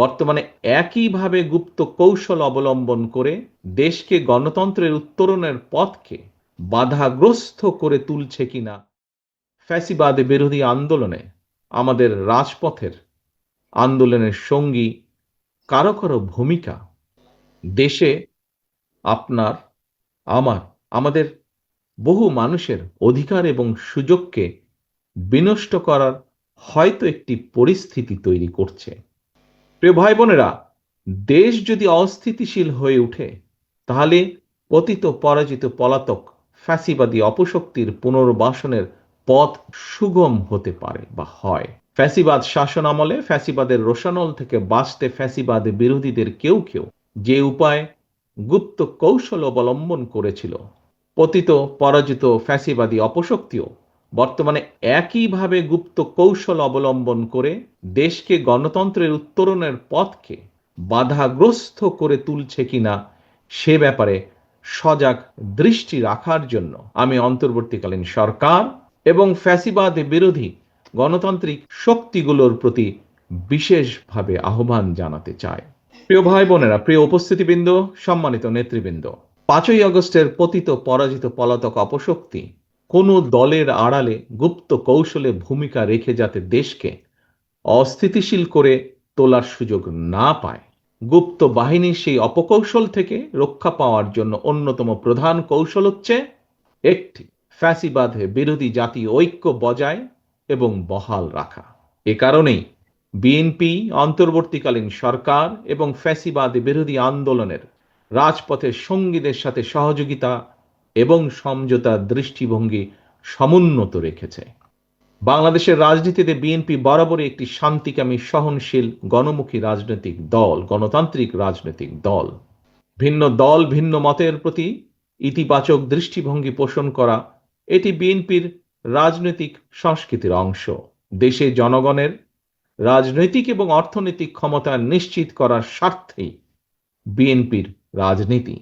বর্তমানে একইভাবে গুপ্ত কৌশল অবলম্বন করে দেশকে গণতন্ত্রের উত্তরণের পথকে বাধাগ্রস্ত করে তুলছে কিনা ফ্যাসিবাদ বিরোধী আন্দোলনে আমাদের রাজপথের আন্দোলনের সঙ্গী কারও কারও ভূমিকা দেশে আপনার, আমার, আমাদের বহু মানুষের অধিকার এবং সুযোগকে বিনষ্ট করার হয়তো একটি পরিস্থিতি তৈরি করছে। প্রিয় ভাই বোনেরা দেশ যদি অস্থিতিশীল হয়ে ওঠে তাহলে পতিত পরাজিত পলাতক ফ্যাসিবাদী অপশক্তির পুনর্বাসনের পথ সুগম হতে পারে বা হয়। ফ্যাসিবাদ শাসন আমলে ফ্যাসিবাদের রোশানল থেকে বাঁচতে ফ্যাসিবাদ বিরোধীদের কেউ কেউ যে উপায় গুপ্ত কৌশল অবলম্বন করেছিল, পতিত পরাজিত ফ্যাসিবাদী অপশক্তিও বর্তমানে একইভাবে গুপ্ত কৌশল অবলম্বন করে দেশকে গণতন্ত্রের উত্তরণের পথকে বাধাগ্রস্ত করে তুলছে কিনা সে ব্যাপারে সজাগ দৃষ্টি রাখার জন্য আমি অন্তর্বর্তীকালীন সরকার এবং ফ্যাসিবাদ বিরোধী গণতান্ত্রিক শক্তিগুলোর প্রতি বিশেষভাবে আহ্বান জানাতে চাই। প্রিয় ভাই বোনেরা প্রিয় উপস্থিতিবৃন্দ, সম্মানিত নেতৃবৃন্দ, পাঁচই আগস্টের পতিত পরাজিত পলাতক অপশক্তি কোনো দলের আড়ালে গুপ্ত কৌশলে ভূমিকা রেখে যাতে দেশকে অস্থিতিশীল করে তোলার সুযোগ না পায়। গুপ্ত বাহিনীর সেই অপকৌশল থেকে রক্ষা পাওয়ার জন্য অন্যতম প্রধান কৌশল হচ্ছে একটি ফ্যাসিবাদ বিরোধী জাতীয় ঐক্য বজায় এবং বহাল রাখা। এ কারণেই বিএনপি, অন্তর্বর্তীকালীন সরকার এবং ফ্যাসিবাদ বিরোধী আন্দোলনের রাজপথের সঙ্গীদের সাথে সহযোগিতা এবং সমঝোতা দৃষ্টিভঙ্গি সমুন্নত রেখেছে। বাংলাদেশের রাজনীতিতে বিএনপি বরাবরই একটি শান্তিকামী, সহনশীল, গণমুখী রাজনৈতিক দল, গণতান্ত্রিক রাজনৈতিক দল। ভিন্ন দল, ভিন্ন মতের প্রতি ইতিবাচক দৃষ্টিভঙ্গি পোষণ করা এটি বিএনপির রাজনৈতিক সংস্কৃতির অংশ। দেশে জনগণের রাজনৈতিক এবং অর্থনৈতিক ক্ষমতা নিশ্চিত করার স্বার্থেই বিএনপির রাজনীতি।